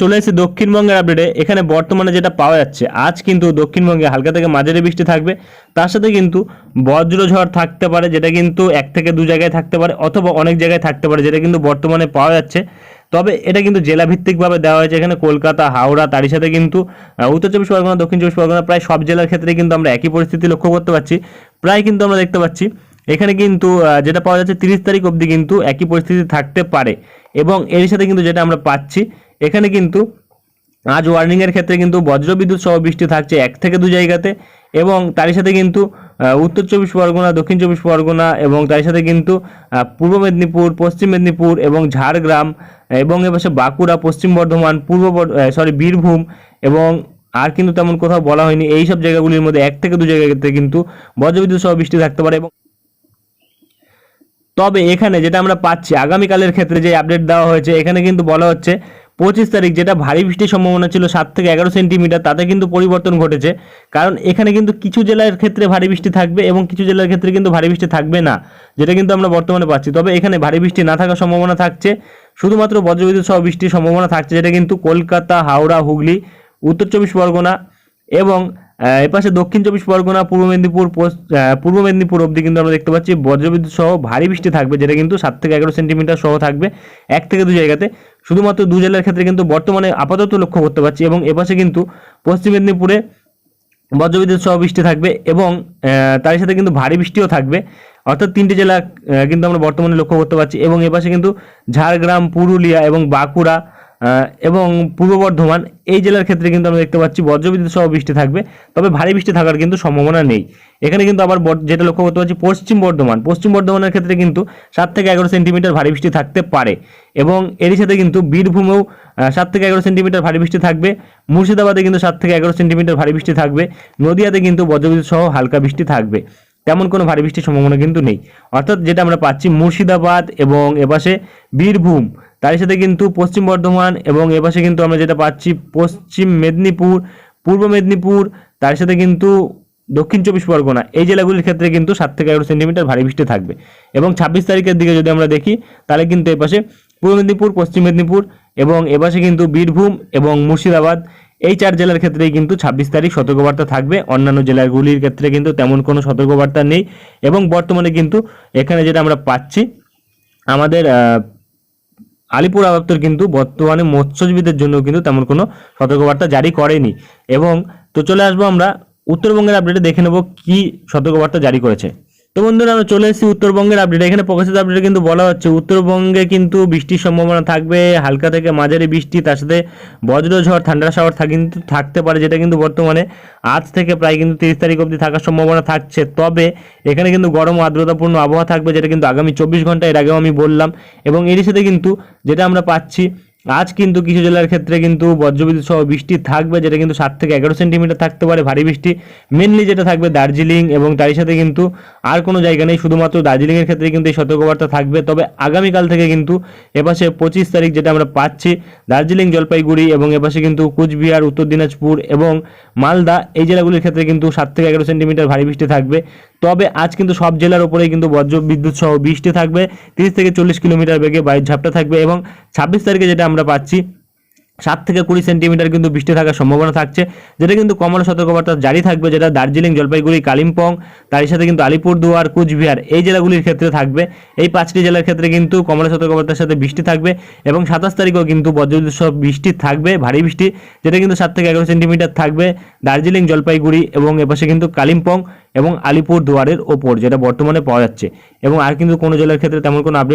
চলে এসেছি দক্ষিণবঙ্গের আপডেটে এখানে বর্তমানে যেটা পাওয়া যাচ্ছে, আজ কিন্তু দক্ষিণবঙ্গে হালকা থেকে মাঝারি বৃষ্টি থাকবে। তার সাথে কিন্তু বজ্রঝড় থাকতে পারে, যেটা কিন্তু এক থেকে দু জায়গায় থাকতে পারে, অথবা অনেক জায়গায় থাকতে পারে, যেটা কিন্তু বর্তমানে পাওয়া যাচ্ছে। তবে এটা কিন্তু জেলাভিত্তিকভাবে দেওয়া হয়েছে এখানে, কলকাতা, হাওড়া তারই সাথে কিন্তু উত্তর চব্বিশ পরগনা, দক্ষিণ চব্বিশ পরগনা, প্রায় সব জেলার ক্ষেত্রে কিন্তু আমরা একই পরিস্থিতি লক্ষ্য করতে পারছি। প্রায় কিন্তু আমরা দেখতে পাচ্ছি, এখানে কিন্তু যেটা পাওয়া যাচ্ছে তিরিশ তারিখ অবধি কিন্তু একই পরিস্থিতি থাকতে পারে। এবং এর সাথে কিন্তু যেটা আমরা পাচ্ছি এখানে কিন্তু আজ ওয়ার্নিং এর ক্ষেত্রে কিন্তু বজ্রবিদ্যুৎ সহ বৃষ্টি থাকছে এক থেকে দু জায়গাতে এবং তারই সাথে কিন্তু উত্তর চব্বিশ পরগনা, দক্ষিণ চব্বিশ পরগনা এবং তার সাথে কিন্তু পূর্ব মেদিনীপুর, পশ্চিম মেদিনীপুর এবং ঝাড়গ্রাম এবং এপাশে বাঁকুড়া, পশ্চিম বর্ধমান, পূর্ব সরি বীরভূম এবং আর কিন্তু তেমন কোথাও বলা হয়নি। এই সব জায়গাগুলির মধ্যে এক থেকে দু জায়গাতে কিন্তু বজ্রবিদ্যুৎ সহ বৃষ্টি থাকতে পারে এবং তবে এখানে যেটা আমরা পাচ্ছি, আগামীকালের ক্ষেত্রে যে আপডেট দেওয়া হয়েছে, এখানে কিন্তু বলা হচ্ছে পঁচিশ তারিখ, যেটা ভারী বৃষ্টির সম্ভাবনা ছিল সাত থেকে এগারো সেন্টিমিটার, তাতে কিন্তু পরিবর্তন ঘটেছে। কারণ এখানে কিন্তু কিছু জেলার ক্ষেত্রে ভারী বৃষ্টি থাকবে এবং কিছু জেলার ক্ষেত্রে কিন্তু ভারী বৃষ্টি থাকবে না, যেটা কিন্তু আমরা বর্তমানে পাচ্ছি। তবে এখানে ভারী বৃষ্টি না থাকার সম্ভাবনা থাকছে। শুধুমাত্র বজ্রবিদ্যুৎ সহ বৃষ্টির সম্ভাবনা থাকছে, যেটা কিন্তু কলকাতা, হাওড়া, হুগলি, উত্তর চব্বিশ পরগনা এবং এপাশে দক্ষিণ চব্বিশ পরগনা, পূর্ব মেদিনীপুর পূর্ব মেদিনীপুর অবধি কিন্তু আমরা দেখতে পাচ্ছি বজ্রবিদ্যুৎ সহ ভারী বৃষ্টি থাকবে, যেটা কিন্তু সাত থেকে এগারো সেন্টিমিটার সহ থাকবে এক থেকে দু জায়গাতে। শুধুমাত্র দু জেলার ক্ষেত্রে কিন্তু বর্তমানে আপাতত লক্ষ্য করতে পারছি এবং এপাশে কিন্তু পশ্চিম মেদিনীপুরে বজ্রবিদ্যুৎ সহ বৃষ্টি থাকবে এবং তার সাথে কিন্তু ভারী বৃষ্টিও থাকবে। অর্থাৎ তিনটি জেলা কিন্তু আমরা বর্তমানে লক্ষ্য করতে পারছি এবং এপাশে কিন্তু ঝাড়গ্রাম, পুরুলিয়া এবং বাঁকুড়া এবং পূর্ব বর্ধমান, এই জেলার ক্ষেত্রে কিন্তু আমরা দেখতে পাচ্ছি বজ্রবিদ্যুৎ সহ বৃষ্টি থাকবে, তবে ভারী বৃষ্টি থাকার কিন্তু সম্ভাবনা নেই। এখানে কিন্তু আবার বর- যেটা লক্ষ্য করতে পারছি, পশ্চিম বর্ধমান। পশ্চিম বর্ধমানের ক্ষেত্রে কিন্তু সাত থেকে এগারো সেন্টিমিটার ভারী বৃষ্টি থাকতে পারে এবং এরই সাথে কিন্তু বীরভূমেও সাত থেকে এগারো সেন্টিমিটার ভারী বৃষ্টি থাকবে, মুর্শিদাবাদে কিন্তু সাত থেকে এগারো সেন্টিমিটার ভারী বৃষ্টি থাকবে, নদিয়াতে কিন্তু বজ্রবিদ্যুৎ সহ হালকা বৃষ্টি থাকবে। তেমন কোনো ভারী বৃষ্টির সম্ভাবনা কিন্তু নেই। অর্থাৎ যেটা আমরা পাচ্ছি মুর্শিদাবাদ এবং এপাশে বীরভূম। তার সাথে কিন্তু পশ্চিম বর্ধমান এবং এপাশে কিন্তু আমরা যেটা পাচ্ছি পশ্চিম মেদিনীপুর, পূর্ব মেদিনীপুর, তার সাথে কিন্তু দক্ষিণ চব্বিশ পরগনা। এই জেলাগুলির ক্ষেত্রে কিন্তু সাত থেকে এগারো সেন্টিমিটার ভারী বৃষ্টি থাকবে। এবং ছাব্বিশ তারিখের দিকে যদি আমরা দেখি, তাহলে কিন্তু এপাশে পূর্ব মেদিনীপুর, পশ্চিম মেদিনীপুর এবং এপাশে কিন্তু বীরভূম এবং মুর্শিদাবাদ, এই চার জেলার ক্ষেত্রেই কিন্তু ছাব্বিশ তারিখ সতর্কবার্তা থাকবে। অন্যান্য জেলাগুলির ক্ষেত্রে কিন্তু তেমন কোনো সতর্কবার্তা নেই এবং বর্তমানে কিন্তু এখানে যেটা আমরা পাচ্ছি, আমাদের আলিপুর আদপ্তর কিন্তু বর্তমানে মৎস্যজীবীদের জন্য কিন্তু তেমন কোনো সতর্কবার্তা জারি করেনি। এবং তো চলে আসব আমরা উত্তরবঙ্গের আপডেটে দেখে নেব কি সতর্কবার্তা জারি করেছে। তো বন্ধুরা, আমরা চলে এসেছি উত্তরবঙ্গের আপডেট এখানে প্রকাশিত আপডেটে কিন্তু বলা হচ্ছে, উত্তরবঙ্গে কিন্তু বৃষ্টির সম্ভাবনা থাকবে, হালকা থেকে মাঝারি বৃষ্টি, তার সাথে বজ্রঝড় ঠান্ডা শাওয়ার কিন্তু থাকতে পারে, যেটা কিন্তু বর্তমানে আজ থেকে প্রায় কিন্তু তিরিশ তারিখ অবধি থাকার সম্ভাবনা থাকছে। তবে এখানে কিন্তু গরম আর্দ্রতাপূর্ণ আবহাওয়া থাকবে, যেটা কিন্তু আগামী চব্বিশ ঘণ্টা এর আগেও আমি বললাম। এবং এরই সাথে কিন্তু যেটা আমরা পাচ্ছি আজ কিন্তু কিছু জেলার ক্ষেত্রে কিন্তু বজ্রবিদ্যুৎ সহ বৃষ্টি থাকবে, যেটা কিন্তু সাত থেকে এগারো সেন্টিমিটার থাকতে পারে, ভারী বৃষ্টি। মেনলি যেটা থাকবে দার্জিলিং এবং তারই সাথে কিন্তু আর কোনো জায়গা নেই, শুধুমাত্র দার্জিলিংয়ের ক্ষেত্রে কিন্তু এই সতর্কবার্তা থাকবে। তবে আগামীকাল থেকে কিন্তু এপাশে পঁচিশ তারিখ যেটা আমরা পাচ্ছি, দার্জিলিং, জলপাইগুড়ি এবং এপাশে কিন্তু কুচবিহার, উত্তর দিনাজপুর এবং মালদা, এই জেলাগুলির ক্ষেত্রে কিন্তু সাত থেকে এগারো সেন্টিমিটার ভারী বৃষ্টি থাকবে। তবে আজ কিন্তু সব জেলার উপরেই কিন্তু বজ্র বিদ্যুৎ সহ বৃষ্টি থাকবে। তিরিশ থেকে চল্লিশ কিলোমিটার বেগে বায়ুর ঝাপটা থাকবে এবং ছাব্বিশ তারিখে যেটা আমরা পাচ্ছি সাত থেকে কুড়ি সেন্টিমিটার কিন্তু বৃষ্টি থাকার সম্ভাবনা থাকছে, যেটা কিন্তু কমলা সতর্কবার্তা জারি থাকবে, যেটা দার্জিলিং, জলপাইগুড়ি, কালিম্পং, তার সাথে কিন্তু আলিপুরদুয়ার, কুচবিহার, এই জেলাগুলির ক্ষেত্রে থাকবে। এই পাঁচটি জেলার ক্ষেত্রে কিন্তু কমলা সতর্কবার্তার সাথে বৃষ্টি থাকবে এবং সাতাশ তারিখেও কিন্তু বজ্রবিদ্যুৎ সহ বৃষ্টি থাকবে, ভারী বৃষ্টি, যেটা কিন্তু সাত থেকে এগারো সেন্টিমিটার থাকবে দার্জিলিং, জলপাইগুড়ি এবং এপাশে কিন্তু কালিম্পং এবং আলিপুর দুয়ারের ওপর, যেটা বর্তমানে পাওয়া যাচ্ছে। এবং আর কিন্তু কোনো জেলার ক্ষেত্রে তেমন কোনো আপডেট